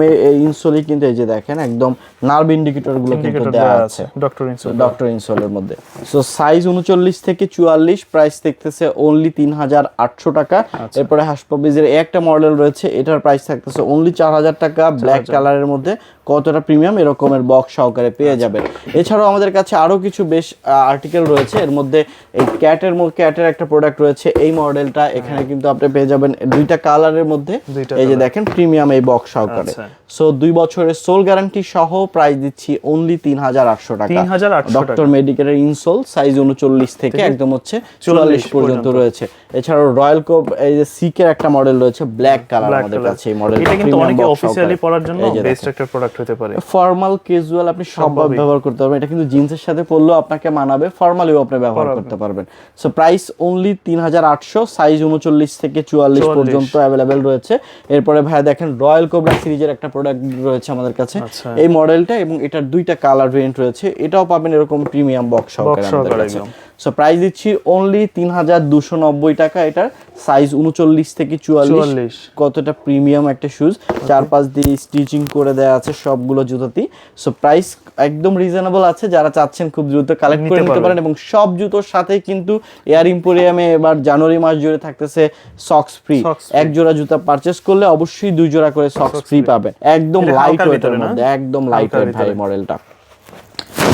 ইনসোলই কিন্তু এই যে দেখেন একদম নার্ভ ইন্ডিকেটরগুলো কিন্তু দেওয়া আছে। ডক্টর ইনসুল ডক্টর ইনসোলের মধ্যে। সো সাইজ উনচল্লিশ থেকে চুয়াল্লিশ প্রাইস দেখতেছে অনলি তিন হাজার আটশো টাকা। আচ্ছা। এরপরে হাসপাবিজের একটা মডেল রয়েছে এটার প্রাইস থাকতেছে অনলি চার হাজার টাকা ব্ল্যাক কালারের মধ্যে। কতটা প্রিমিয়াম এরকমের বক্স সহকারে পেয়ে আচ্ছা। যাবেন। এছাড়াও আমাদের কাছে আরও কিছু বেশ আর্টিকেল রয়েছে। এর মধ্যে এই ক্যাটের ক্যাটের একটা প্রোডাক্ট রয়েছে। এই মডেলটা এখানে কিন্তু আপনি পেয়ে যাবেন দুইটা কালারের মধ্যে। এই যে দেখেন প্রিমিয়াম এই বক্স সহকারে। সো দুই বছরের সোল গ্যারান্টি সহ প্রাইস দিচ্ছি অনলি তিন হাজার আটশো টাকা। 3,800 ডক্টর মেডিকেলের ইনসোল সাইজ উনচল্লিশ থেকে একদম হচ্ছে চুয়াল্লিশ পর্যন্ত। রয়েছে। এছাড়াও রয়্যাল কোপ এই যে সিকের একটা মডেল রয়েছে ব্ল্যাক কালার আমাদের কাছে এই মডেল এটা কিন্তু অনেকে অফিসিয়ালি পরার জন্য বেস্ট একটা প্রোডাক্ট হতে পারে। ফর্মাল ক্যাজুয়াল আপনি সবভাবে ব্যবহার করতে পারবেন। এটা কিন্তু জিন্সের সাথে পরলেও আপনাকে মানাবে ফর্মালিও আপনি ব্যবহার করতে পারবেন। সো প্রাইস অনলি তিন হাজার আটশো সাইজ উনচল্লিশ থেকে চুয়াল্লিশ 44 পর্যন্ত অ্যাভেলেবেল রয়েছে। এরপরে ভাই দেখেন রয়্যাল কোবরা সিরিজের একটা প্রোডাক্ট রয়েছে আমাদের কাছে। আচ্ছা। এই মডেলটা এবং এটার দুইটা কালার ভেরিয়েন্ট রয়েছে। এটাও পাবেন এরকম প্রিমিয়াম বক্স সহকারে আমাদের কাছে। একদম। সো প্রাইস দিচ্ছি অনলি তিন হাজার দুশো নব্বই টাকা। এটার সাইজ উনচল্লিশ থেকে চুয়াল্লিশ। কতটা প্রিমিয়াম একটা শুজ চার পাঁচ দিয়ে স্টিচিং করে দেওয়া আছে সবগুলো জুতোতেই। সো প্রাইস একদম রিজনেবল আছে। যারা চাচ্ছেন খুব দ্রুত কালেক্ট করে নিতে পারেন। এবং সব জুতোর সাথেই কিন্তু এয়ার ইম্পোরিয়ামে এবার জানুয়ারি মাস জুড়ে থাকতেছে সক্স ফ্রি এক জোড়া জুতা পারচেস করলে অবশ্যই দুই জোড়া করে সক্স ফ্রি পাবেন। একদম লাইট ওয়েটের মধ্যে একদম লাইট ওয়েট ভাই মডেলটা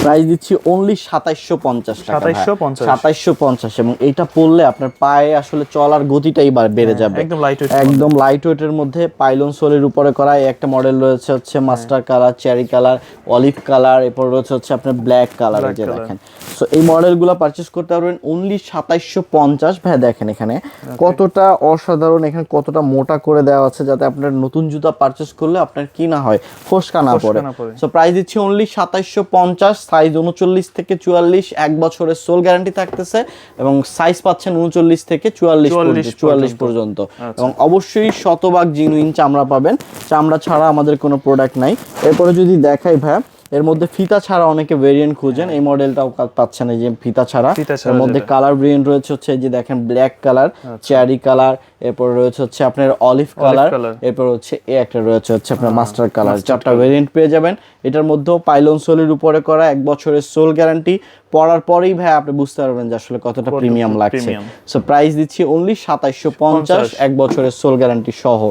প্রাইস দিচ্ছি অনলি সাতাইশশো পঞ্চাশ টাকা 2750 সাতাইশশো পঞ্চাশ। এবং এইটা পরলে আপনার পায়ে আসলে চলার গতিটাই বেড়ে যাবে। একদম লাইট একদম লাইট ওয়েটের মধ্যে পাইলন সোলের উপরে করা এই একটা মডেল রয়েছে হচ্ছে master colour cherry colour olive colour এরপর রয়েছে হচ্ছে আপনার ব্ল্যাক কালার যে দেখেন। সো এই মডেলগুলো পারচেস করতে পারবেন অনলি সাতাইশশো পঞ্চাশ ভাই দেখেন এখানে কতটা অসাধারণ এখানে কতটা মোটা করে দেওয়া আছে যাতে আপনার নতুন জুতা পারচেস করলে আপনার কি না হয় ফসকা না পড়ে। না পড়ে। সো প্রাইস দিচ্ছি অনলি সাতাইশশো পঞ্চাশ সাইজ উনচল্লিশ থেকে চুয়াল্লিশ এক বছরের সোল গ্যারান্টি থাকতেছে এবং সাইজ পাচ্ছেন উনচল্লিশ থেকে চুয়াল্লিশ 44 চুয়াল্লিশ পর্যন্ত। পর্যন্ত। এবং অবশ্যই শতভাগ জিনুইন চামড়া পাবেন। চামড়া ছাড়া আমাদের কোনো প্রোডাক্ট নাই। এরপরে যদি দেখাই ভাই এর মধ্যে ফিতা ছাড়া অনেকে ভেরিয়েন্ট খুঁজেন এই মডেলটাও পাচ্ছেন এই যে ফিতা ছাড়া। এর মধ্যে কালার ভেরিয়েন্ট রয়েছে হচ্ছে যে দেখেন ব্ল্যাক কালার চেরি কালার এরপর রয়েছে হচ্ছে আপনার অলিভ কালার এরপর হচ্ছে এ একটা রয়েছে হচ্ছে আপনার মাস্টার কালার চারটা ভেরিয়েন্ট পেয়ে যাবেন। এটার মধ্যেও পাইলন সোলের উপরে করা এক বছরের সোল গ্যারান্টি পড়ার পরেই ভাই আপনি বুঝতে পারবেন যে আসলে কতটা প্রিমিয়াম লাগছে। সো প্রাইস দিচ্ছি অনলি সাতাইশশো পঞ্চাশ এক বছরের সোল গ্যারান্টি সহ।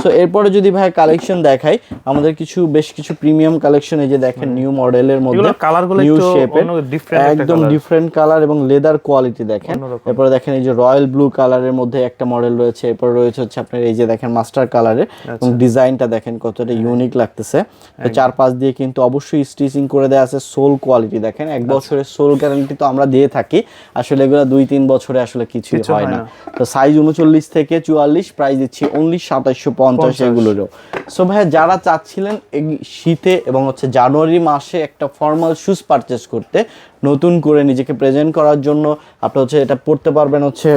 সো এরপরে যদি ভাই কালেকশন দেখাই আমাদের কিছু বেশ কিছু প্রিমিয়াম কালেকশন এই যে দেখেন নিউ মডেলের মধ্যে colourগুলো নিউ শেপের একদম ডিফারেন্ট কালার এবং লেদার কোয়ালিটি দেখেন। এরপরে দেখেন এই যে রয়্যাল ব্লু কালারের মধ্যে একটা মডেল রয়েছে এরপর রয়েছে হচ্ছে আপনার এই যে দেখেন মাস্টার কালারের এবং ডিজাইনটা দেখেন কতটা ইউনিক লাগতেছে। তো চার পাঁচ দিয়ে কিন্তু অবশ্যই স্টিচিং করে দেওয়া আছে সোল কোয়ালিটি দেখেন এক বছরের সোল গ্যারান্টি তো আমরা দিয়ে থাকি আসলে এগুলো দুই তিন বছরে আসলে কিছুই কিছু হয় হয় না। তো সাইজ উনচল্লিশ থেকে চুয়াল্লিশ প্রাইস দিচ্ছি অনলি সাতাইশশো পঞ্চাশ এগুলোরও। সো ভাইয়া যারা চাচ্ছিলেন এই শীতে এবং হচ্ছে জানুয়ারি মাসে একটা ফর্মাল শুজ পারচেস করতে নতুন করে নিজেকে প্রেজেন্ট করার জন্য আপনি হচ্ছে এটা পড়তে পারবেন হচ্ছে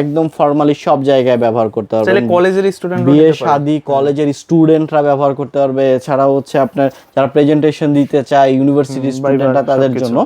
একদম ফর্মালি সব জায়গায় ব্যবহার করতে পারবেন। কলেজের স্টুডেন্ট বিয়ে শাদি কলেজের স্টুডেন্টরা ব্যবহার করতে পারবে। এছাড়াও হচ্ছে আপনার যারা প্রেজেন্টেশন দিতে চায় ইউনিভার্সিটি স্টুডেন্টরা তাদের জন্য।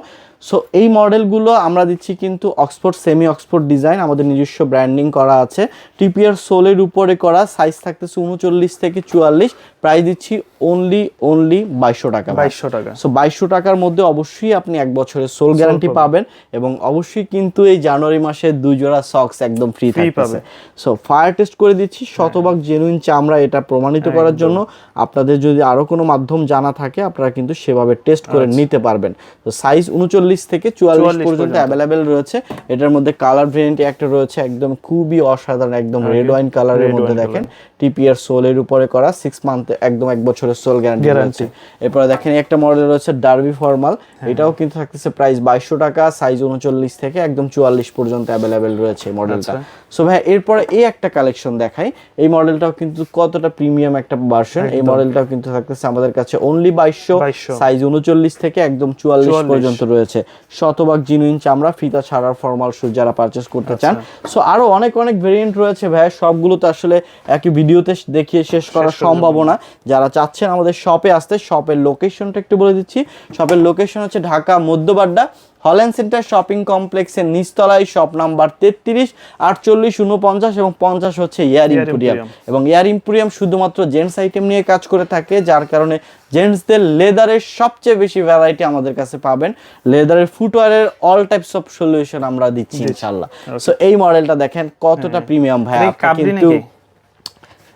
সো এই মডেলগুলো আমরা দিচ্ছি কিন্তু অক্সফোর্ড সেমি অক্সফোর্ড ডিজাইন আমাদের নিজস্ব ব্র্যান্ডিং করা আছে। টিপিআর সোলের উপরে করা সাইজ থাকতেছে উনচল্লিশ থেকে চুয়াল্লিশ প্রাইস দিচ্ছি অনলি অনলি বাইশশো টাকা। বাইশশো টাকা। সো বাইশশো টাকার মধ্যে অবশ্যই আপনি এক বছরের সোল গ্যারান্টি পাবেন। এবং অবশ্যই কিন্তু এই জানুয়ারি মাসে দুই জোড়া সক্স একদম ফ্রি থাকবে সো ফায়ার টেস্ট করে দিচ্ছি শতভাগ জেনুইন চামড়া এটা প্রমাণিত করার জন্য। আপনাদের যদি আরও কোনো মাধ্যম জানা থাকে আপনারা কিন্তু সেভাবে টেস্ট করে নিতে পারবেন। তো সাইজ উনচল্লিশ থেকে চুয়াল্লিশ পর্যন্ত অ্যাভেলেবেল রয়েছে। এটার মধ্যে কালার ভেরিয়েন্ট একটা রয়েছে একদম খুবই অসাধারণ একদম রেড ওয়াইন কালারের মধ্যে দেখেন। টিপিআর সোলের উপরে করা সিক্স মান্থ একদম এক বছরের সোল গ্যারান্টি Guarantee। এরপরে দেখেন একটা মডেল রয়েছে ডার্বি ফর্মাল হ্যাঁ। এটাও কিন্তু থাকতেছে প্রাইস বাইশশো টাকা সাইজ উনচল্লিশ থেকে একদম চুয়াল্লিশ পর্যন্ত অ্যাভেলেবেল রয়েছে মডেলটা আচ্ছা। সো ভাই এরপরে এই একটা কালেকশন দেখাই। এই মডেলটাও কিন্তু কতটা প্রিমিয়াম একটা ভার্সন এই মডেলটাও কিন্তু থাকতেছে আমাদের কাছে অনলি বাইশশো 2200 সাইজ উনচল্লিশ থেকে একদম চুয়াল্লিশ 44 পর্যন্ত রয়েছে। শতভাগ জিনুইন চামড়া ফিতা ছাড়ার ফর্মাল শুজ যারা পারচেস করতে চান। আচ্ছা। সো আরও অনেক অনেক ভেরিয়েন্ট রয়েছে ভাই। সবগুলো তো আসলে একই ভিডিওতে দেখিয়ে শেষ করা সম্ভব না যারা চাচ্ছেন আমাদের শপে আসতে শপের লোকেশনটা একটু বলে দিচ্ছি। শপের লোকেশন হচ্ছে Dhaka Madhyabadda Holland centre shopping কমপ্লেক্সের নিচতলায় শপ নাম্বার তেত্রিশ আটচল্লিশ উনপঞ্চাশ এবং পঞ্চাশ হচ্ছে এয়ার ইম্পোরিয়াম। এবং এয়ার ইম্পোরিয়াম শুধুমাত্র জেন্টস আইটেম নিয়ে কাজ করে থাকে যার কারণে জেন্টসদের লেদারের সবচেয়ে বেশি ভ্যারাইটি আমাদের কাছে পাবেন। লেদারের ফুটওয়ারের অল টাইপস অফ সলিউশন আমরা দিচ্ছি ইনশাল্লাহ। সো এই মডেলটা দেখেন কতটা প্রিমিয়াম ভাই কিন্তু?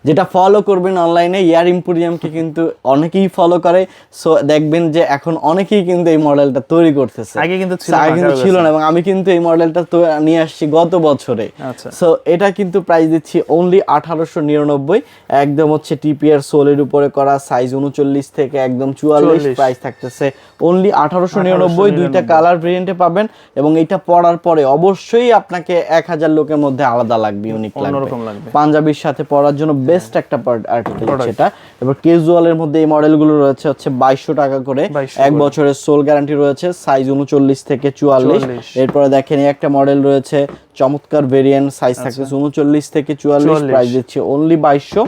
যেটা ফলো করবেন অনলাইনে ইয়ার ইম্পোরিয়ামকে কিন্তু অনেকেই ফলো করে। সো দেখবেন যে এখন অনেকেই কিন্তু এই মডেলটা তৈরি করতেছে। আগে কিন্তু ছিল আগে কিন্তু ছিল না এবং আমি কিন্তু এই মডেলটা তো নিয়ে আসছি গত বছরে। আচ্ছা। সো এটা কিন্তু প্রাইস দিচ্ছি অনলি আঠারোশো নিরানব্বই একদম হচ্ছে টিপিআর সোলের উপরে করা সাইজ উনচল্লিশ থেকে একদম চুয়াল্লিশ 44 প্রাইস থাকতেছে অনলি আঠারোশো নিরানব্বই দুইটা কালার ভেরিয়েন্টে পাবেন এবং এটা পরার পরে অবশ্যই আপনাকে এক হাজার লোকের মধ্যে আলাদা লাগবে ইউনিক লাগবে। পাঞ্জাবির সাথে পরার জন্য বেস্ট একটা আর্টিকেল সেটা। এবার ক্যাজুয়ালের মধ্যে এই মডেলগুলো রয়েছে হচ্ছে বাইশশো টাকা করে। এক বছরের সোল গ্যারান্টি রয়েছে সাইজ উনচল্লিশ থেকে চুয়াল্লিশ। এরপরে দেখেন এই একটা মডেল রয়েছে চমৎকার ভেরিয়েন্ট সাইজ থাকছে উনচল্লিশ থেকে চুয়াল্লিশ প্রাইস দিচ্ছে অনলি বাইশশো।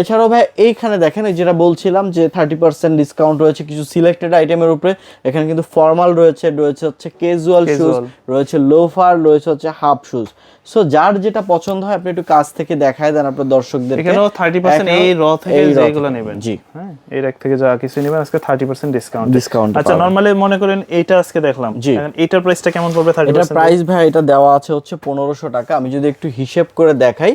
এছাড়াও ভাই এইখানে দেখেন এই যেটা বলছিলাম যে থার্টি পার্সেন্ট ডিসকাউন্ট রয়েছে কিছু সিলেক্টেড আইটেমের উপরে। এখানে কিন্তু ফর্মাল রয়েছে রয়েছে হচ্ছে ক্যাজুয়াল শুজ রয়েছে লোফার রয়েছে হচ্ছে হাফ শুজ সো যার যেটা পছন্দ হয় আপনি একটু কাছ থেকে দেখায় দেন আপনার দর্শকদের থার্টি পার্সেন্ট এই র থেকে যেগুলো নেবেন। জি। হ্যাঁ এর র্যাক থেকে যা কিছু নেবেন আজকে থার্টি পার্সেন্ট ডিসকাউন্ট ডিসকাউন্ট আচ্ছা। নর্মালি মনে করেন এইটা আজকে দেখলাম। জি। এখন এইটার প্রাইসটা কেমন পড়বে থার্টি এটা প্রাইস ভাই এটা দেওয়া আছে হচ্ছে পনেরোশো টাকা। আমি যদি একটু হিসেব করে দেখাই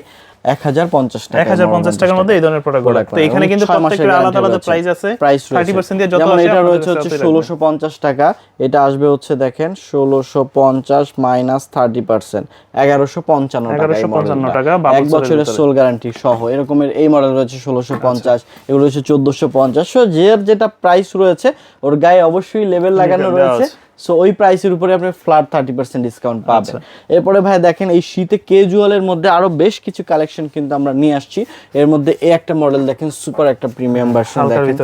এক হাজার পঞ্চাশ টাকা এক হাজার পঞ্চাশ টাকার মধ্যে এই ধরনের প্রোডাক্ট তো এখানে কিন্তু প্রত্যেকটা আলাদা আলাদা প্রাইস আছে। প্রাইস থার্টি পার্সেন্ট দিয়ে যত আসে এটা রয়েছে হচ্ছে রাখবেন। ষোলোশো পঞ্চাশ টাকা। এটা আসবে হচ্ছে দেখেন ষোলোশো পঞ্চাশ মাইনাস থার্টি পার্সেন্ট এগারোশো পঞ্চান্ন টাকা এই 1155 টাকা, এক বছরের সোল গ্যারান্টি সহ। এরকমের এই মডেল রয়েছে ষোলোশো পঞ্চাশ এগুলো হচ্ছে চোদ্দশো পঞ্চাশ। সো যে যেটা প্রাইস রয়েছে ওর গায়ে অবশ্যই লেভেল লাগানো রয়েছে। সো ওই প্রাইসের উপরে আপনি ফ্ল্যাট থার্টি পার্সেন্ট ডিসকাউন্ট পাবেন। আচ্ছা। এরপরে ভাই দেখেন এই শীতে কেজুয়ালের মধ্যে আরও বেশ কিছু কালেকশন কিন্তু আমরা নিয়ে আসছি। এর মধ্যে এই একটা মডেল দেখেন সুপার একটা প্রিমিয়াম ভার্সন দেখেন।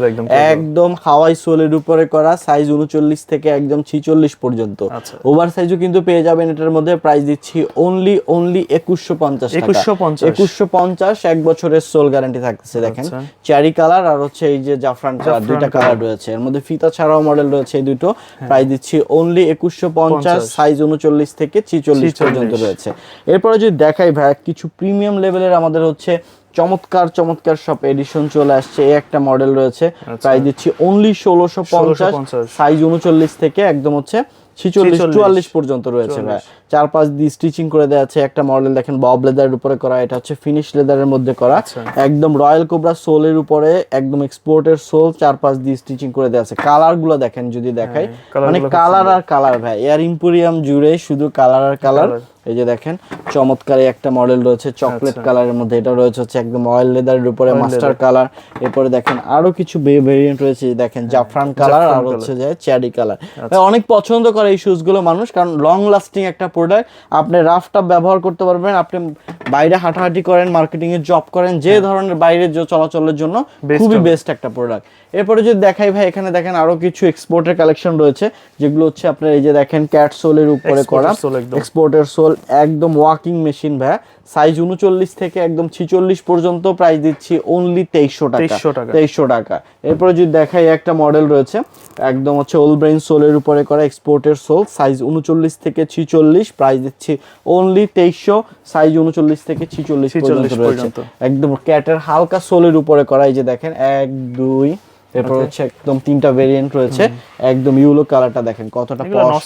একদম হাওয়াই সোলের উপরে করা সাইজ উনচল্লিশ থেকে একদম ছিচল্লিশ পর্যন্ত। আচ্ছা। ওভার সাইজও কিন্তু পেয়ে যাবেন এটার মধ্যে। প্রাইস দিচ্ছি অনলি অনলি একুশশো পঞ্চাশ 2150 একুশশো পঞ্চাশ। এক বছরের সোল গ্যারান্টি থাকতেছে দেখেন। আচ্ছা। চেরি কালার আর হচ্ছে এই যে জাফরান কালার দুইটা কালার রয়েছে। এর মধ্যে ফিতা ছাড়াও মডেল রয়েছে এই দুটো। হ্যাঁ। প্রাইস দিচ্ছি অনলি একুশশো পঞ্চাশ সাইজ উনচল্লিশ থেকে ছিচল্লিশ পর্যন্ত রয়েছে। এরপরে যদি দেখাই ভাই কিছু প্রিমিয়াম লেভেলের আমাদের হচ্ছে চমৎকার চমৎকার সব এডিশন চলে আসছে। এই একটা মডেল রয়েছে। আচ্ছা। প্রাইস দিচ্ছি অনলি ষোলোশো পঞ্চাশ সাইজ উনচল্লিশ থেকে একদম হচ্ছে ছিচল্লিশ চুয়াল্লিশ পর্যন্ত রয়েছে ভাই। চার পাঁচ দিয়ে স্টিচিং করে দেওয়া আছে একটা মডেল দেখেন বব লেদারের উপরে করা এটা হচ্ছে ফিনিশ লেদারের মধ্যে করা। আচ্ছা। একদম রয়্যাল কোবরা সোলের উপরে একদম এক্সপোর্টের সোল চার পাঁচ দিয়ে স্টিচিং করে দেওয়া আছে। কালারগুলো দেখেন যদি দেখাই মানে কালার আর কালার ভাই। এয়ার ইম্পোরিয়াম জুড়ে শুধু কালার আর কালার এই যে দেখেন চমৎকার একটা মডেল রয়েছে চকলেট আচ্ছা। কালারের মধ্যে। এটা রয়েছে হচ্ছে একদম অয়েল লেদারের উপরে মাস্টার কালার এরপরে দেখেন আরও কিছু ভেরিয়েন্ট রয়েছে দেখেন জাফরান কালার আর হচ্ছে যে চেরি কালার অনেক পছন্দ করে এই শুজগুলো মানুষ কারণ লং লাস্টিং একটা প্রোডাক্ট আপনি রাফটা ব্যবহার করতে পারবেন আপনি বাইরে হাঁটাহাঁটি করেন মার্কেটিংয়ে এর জব করেন যে ধরনের বাইরে যে চলাচলের জন্য খুবই বেস্ট একটা প্রোডাক্ট এরপরে যদি দেখাই ভাই এখানে দেখেন আরও কিছু এক্সপোর্টের কালেকশন রয়েছে যেগুলো হচ্ছে আপনার এই যে দেখেন ক্যাট সোলের উপরে করা এক্সপোর্টের সোল একদম। ওয়াকিং মেশিন ভাই সাইজ উনচল্লিশ থেকে একদম ছিচল্লিশ পর্যন্ত প্রাইস দিচ্ছি অনলি তেইশশো টাকা। 2300 টাকা। তেইশশো টাকা। এরপরে যদি দেখাই একটা মডেল রয়েছে একদম হচ্ছে ওল ব্রেইন সোলের উপরে করা এক্সপোর্টের সোল সাইজ উনচল্লিশ থেকে ছিচল্লিশ প্রাইস দিচ্ছি অনলি তেইশশো সাইজ উনচল্লিশ থেকে ছিচল্লিশ 46 পর্যন্ত রয়েছে। পর্যন্ত। একদম ক্যাটের হালকা সোলের উপরে করা এই যে দেখেন এক দুই এরপর হচ্ছে একদম তিনটা ভেরিয়েন্ট রয়েছে একদম ইউলো কালারটা দেখেন কতটা পশ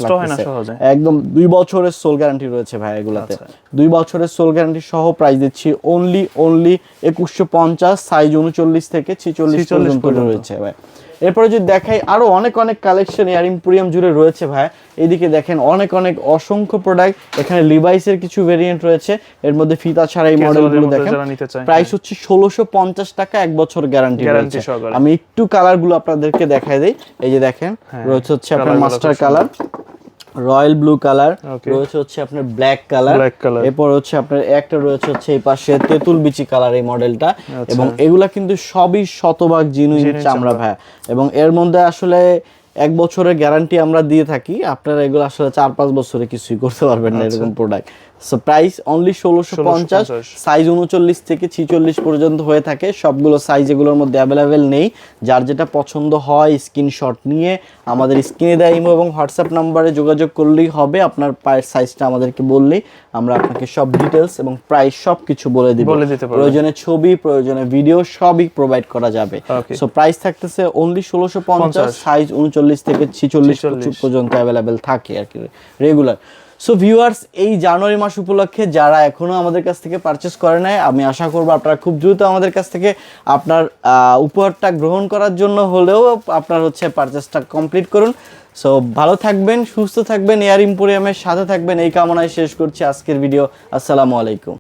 সহজে। একদম দুই বছরের সোল গ্যারান্টি রয়েছে ভাই এগুলাতে আচ্ছা। দুই বছরের সোল গ্যারান্টি সহ প্রাইস দিচ্ছি অনলি অনলি একুশশো পঞ্চাশ সাইজ উনচল্লিশ থেকে ছিচল্লিশ 46 পর্যন্ত পর্যন্ত। রয়েছে ভাই এরপরে যদি দেখাই আরও অনেক অনেক কালেকশন এয়ার ইম্পোরিয়াম জুড়ে রয়েছে ভাই। এদিকে দেখেন অনেক অনেক অসংখ্য প্রোডাক্ট এখানে লিভাইসের কিছু ভেরিয়েন্ট রয়েছে। এর মধ্যে ফিতা ছাড়া এই মডেলগুলো দেখেন। প্রাইস হচ্ছে ষোলোশো পঞ্চাশ টাকা এক বছর গ্যারান্টি রয়েছে। আমি একটু কালারগুলো আপনাদেরকে দেখাই দিই। এই যে দেখেন হ্যাঁ, রয়েছে হচ্ছে আপনার master colour royal blue colour রয়েছে হচ্ছে আপনার ব্ল্যাক কালার। এরপর হচ্ছে আপনার একটা রয়েছে হচ্ছে এই পাশে তেঁতুল বিচি কালার এই মডেলটা। আচ্ছা। এবং এগুলা কিন্তু সবই শতভাগ জিনুইন চামড়া। ভাইয়া ভাই। এবং এর মধ্যে আসলে এক বছরের গ্যারান্টি আমরা দিয়ে থাকি। আপনারা এগুলো আসলে চার পাঁচ বছরে কিছুই করতে পারবেন না এরকম প্রোডাক্ট সো প্রাইস অনলি ষোলোশো পঞ্চাশ সাইজ উনচল্লিশ থেকে ছিচল্লিশ পর্যন্ত হয়ে থাকে। সবগুলো সাইজ এগুলোর মধ্যে অ্যাভেলেবেল নেই। যার যেটা পছন্দ হয় স্ক্রিনশট নিয়ে আমাদের স্ক্রিনে ইমো এবং হোয়াটসঅ্যাপ নাম্বারে যোগাযোগ করলেই হবে। আপনার পায়ের সাইজটা আমাদেরকে বললেই আমরা আপনাকে সব ডিটেলস এবং প্রাইস সব কিছু বলে দিব প্রয়োজনে ছবি প্রয়োজনে ভিডিও সবই প্রোভাইড করা যাবে। সো প্রাইস থাকতেছে অনলি ষোলোশো পঞ্চাশ সাইজ উনচল্লিশ থেকে ছিচল্লিশ পর্যন্ত অ্যাভেলেবেল থাকে আর কি রেগুলার সো ভিউয়ার্স এই জানুয়ারি মাস উপলক্ষে যারা এখনও আমাদের কাছ থেকে পারচেস করে নাই, আমি আশা করব আপনারা খুব দ্রুত আমাদের কাছ থেকে আপনার উপহারটা গ্রহণ করার জন্য হলেও আপনার হচ্ছে পারচেসটা কমপ্লিট করুন। সো ভালো থাকবেন, সুস্থ থাকবেন, এয়ার ইম্পোরিয়ামের সাথে থাকবেন। এই কামনায় শেষ করছি আজকের ভিডিও আসসালামু আলাইকুম।